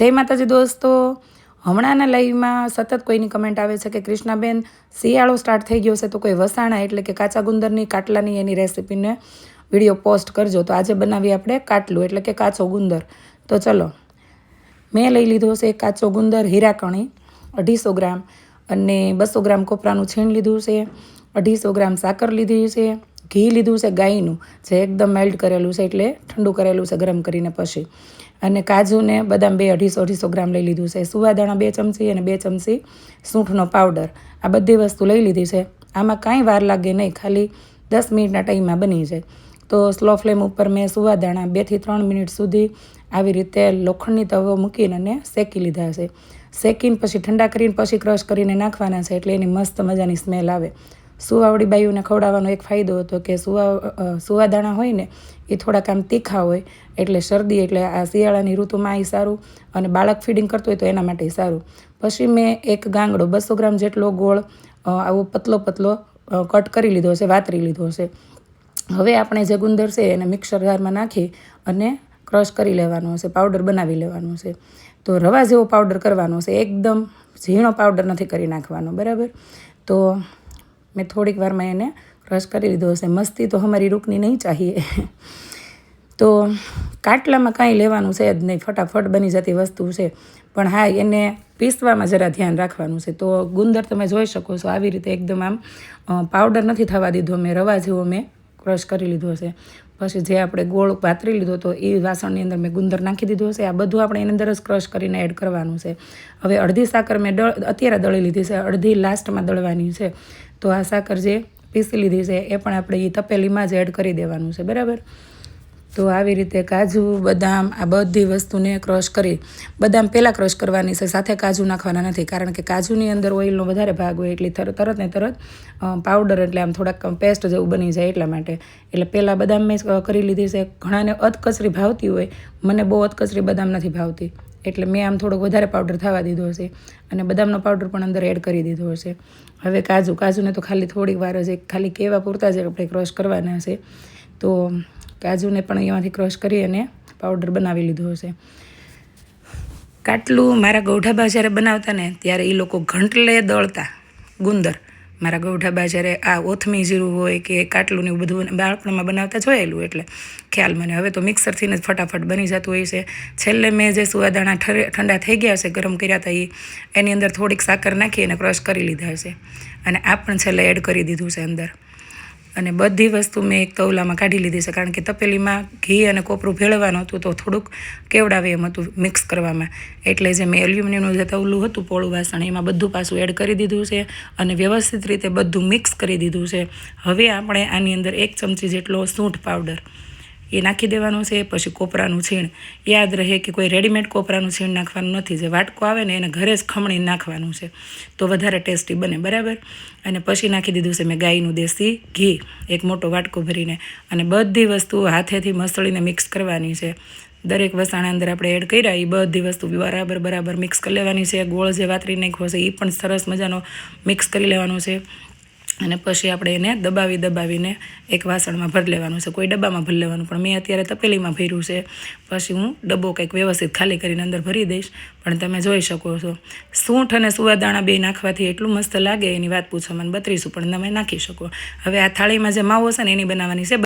જય માતાજી દોસ્તો. હમણાંના લાઈવમાં સતત કોઈની કમેન્ટ આવે છે કે કૃષ્ણાબેન શિયાળો સ્ટાર્ટ થઈ ગયો છે તો કોઈ વસાણા એટલે કે કાચા ગુંદરની, કાટલાની એની રેસીપીને વીડિયો પોસ્ટ કરજો. તો આજે બનાવીએ આપણે કાટલું એટલે કે કાચો ગુંદર. તો ચલો, મેં લઈ લીધો છે કાચો ગુંદર હીરાકણી, અઢીસો ગ્રામ અને બસો ગ્રામ કોપરાનું છીણ લીધું છે, અઢીસો ગ્રામ સાકર લીધી છે, ઘી લીધું છે ગાયનું, જે એકદમ મેલ્ટ કરેલું છે એટલે ઠંડુ કરેલું છે ગરમ કરીને પછી. અને કાજુને બદામ બે અઢીસો અઢીસો ગ્રામ લઈ લીધું છે. સુવાદાણા બે ચમચી અને બે ચમચી સૂંઠનો પાવડર. આ બધી વસ્તુ લઈ લીધી છે. આમાં કાંઈ વાર લાગે નહીં, ખાલી દસ મિનિટના ટાઈમમાં બની જાય. તો સ્લો ફ્લેમ ઉપર મેં સુવાદાણા બેથી ત્રણ મિનિટ સુધી આવી રીતે લોખંડની તવો મૂકીને અને શેકી લીધા છે. શેકીને પછી ઠંડા કરીને પછી ક્રશ કરીને નાખવાના છે એટલે એની મસ્ત મજાની સ્મેલ આવે. સુવાવડી બાયુને ખવડાવવાનો એક ફાયદો હતો કે સુવા સુવાદાણા હોય ને, એ થોડાક આમ તીખા હોય, એટલે શરદી એટલે આ શિયાળાની ઋતુમાં એ સારું અને બાળક ફીડિંગ કરતું હોય તો એના માટે સારું. પછી મેં એક ગાંગડો બસો ગ્રામ જેટલો ગોળ આવો પતલો પતલો કટ કરી લીધો છે વાતરી લીધો છે હવે આપણે જે ગુંદર છે એને મિક્સર જારમાં નાખી અને ક્રશ કરી લેવાનો છે પાવડર બનાવી લેવાનો છે તો રવા જેવો પાવડર કરવાનો છે એકદમ ઝીણો પાવડર નથી કરી નાખવાનો, બરાબર? તો મેં થોડીક વારમાં એને ક્રશ કરી લીધો હશે. મસ્તી તો અમારી રૂકની નહીં ચાહીએ. તો કાટલામાં કાંઈ લેવાનું છે જ નહીં. ફટાફટ બની જતી વસ્તુ છે. પણ હા, એને પીસવામાં જરા ધ્યાન રાખવાનું છે. તો ગુંદર તમે જોઈ શકો છો, આવી રીતે એકદમ આમ પાવડર નથી થવા દીધો મેં. રવા જેવો મેં ક્રશ કરી લીધો છે. પછી જે આપણે ગોળ પાથરી લીધો હતો એ વાસણની અંદર મેં ગુંદર નાખી દીધો છે આ બધું આપણે એની અંદર જ ક્રશ કરીને એડ કરવાનું છે. હવે અડધી સાકર મેં દળ, અત્યારે દળી લીધી છે. અડધી લાસ્ટમાં દળવાની છે. તો આ સાકર જે પીસી લીધી છે, એ પણ આપણે એ તપેલીમાં જ એડ કરી દેવાનું છે. બરાબર? તો આવી રીતે કાજુ, બદામ આ બધી વસ્તુને ક્રશ કરી. બદામ પહેલાં ક્રશ કરવાની છે, સાથે કાજુ નાખવાના નથી. કારણ કે કાજુની અંદર ઓઇલનો વધારે ભાગ હોય એટલે તરત ને તરત પાવડર એટલે આમ થોડાક પેસ્ટ જેવું બની જાય એટલા માટે. એટલે પહેલાં બદામ મેં કરી લીધી છે. ઘણાને અધકચરી ભાવતી હોય, મને બહુ અધકચરી બદામ નથી ભાવતી. એટલે મેં આમ થોડોક વધારે પાવડર થવા દીધો હશે અને બદામનો પાવડર પણ અંદર એડ કરી દીધો હશે હવે કાજુ, કાજુને તો ખાલી થોડીક વાર જ ખાલી કેવા પૂરતા જ આપણે ક્રશ કરવાના છે. તો કાજુને પણ એમાંથી ક્રશ કરી અને પાવડર બનાવી લીધો હશે. કાટલું મારા ગૌઢાબા જ્યારે બનાવતા ને ત્યારે એ લોકો ઘંટલે દળતા. ગુંદર, મારા ગૌઢાબા જ્યારે આ ઓથમી જીરું હોય કે કાટલું ને એવું બધું બાળપણમાં બનાવતા જોયેલું એટલે ખ્યાલ મને. હવે તો મિક્સરથી જ ફટાફટ બની જતું હોય છે. છેલ્લે મેં જે સુવાદાણા ઠંડા થઈ ગયા છે ગરમ કર્યા હતા એ એની અંદર થોડીક સાકર નાખી અને ક્રશ કરી લીધા હશે. અને આ પણ છેલ્લે એડ કરી દીધું છે અંદર. અને બધી વસ્તુ મેં એક તવલામાં કાઢી લીધી છે. કારણ કે તપેલીમાં ઘી અને કોપરું ભેળવવાનું હતું તો થોડુંક કેવડાવે એમ હતું મિક્સ કરવામાં. એટલે જે મેં એલ્યુમિનિયમનું જે તવલું હતું, પોળું વાસણ, એમાં બધું પાછું એડ કરી દીધું છે અને વ્યવસ્થિત રીતે બધું મિક્સ કરી દીધું છે. હવે આપણે આની અંદર એક ચમચી જેટલો સૂંઠ પાવડર એ નાખી દેવાનું છે, પછી કોપરાનું છીણ. યાદ રહે કે કોઈ રેડીમેડ કોપરાનું છીણ નાખવાનું નથી. જે વાટકો આવે ને એને ઘરે જ ખમણી નાખવાનું છે. તો વધારે ટેસ્ટી બને, બરાબર? અને પછી નાખી દીધું છે મેં ગાયનું દેશી ઘી. એક મોટો વાટકો ભરીને. અને બધી વસ્તુ હાથેથી મસળીને મિક્સ કરવાની છે. દરેક વસાણા અંદર આપણે એડ કર્યા એ બધી વસ્તુ બરાબર બરાબર મિક્સ કરી લેવાની છે. ગોળ જે વાતરી નાખ્યો છે એ પણ સરસ મજાનો મિક્સ કરી લેવાનો છે. અને પછી આપણે એને દબાવી દબાવીને એક વાસણમાં ભરી લેવાનું છે. કોઈ ડબ્બામાં ભરી લેવાનું, પણ મેં અત્યારે તપેલીમાં ભર્યું છે. પછી હું ડબ્બો કંઈક વ્યવસ્થિત ખાલી કરીને અંદર ભરી દઈશ. પણ તમે જોઈ શકો છો. સૂંઠ અને સુવાદાણા બે નાખવાથી એટલું મસ્ત લાગે, એની વાત પૂછો મને બત્રીસું, પણ તમે નાખી શકો. હવે આ થાળીમાં જે માવો છે ને, એની બનાવવાની છે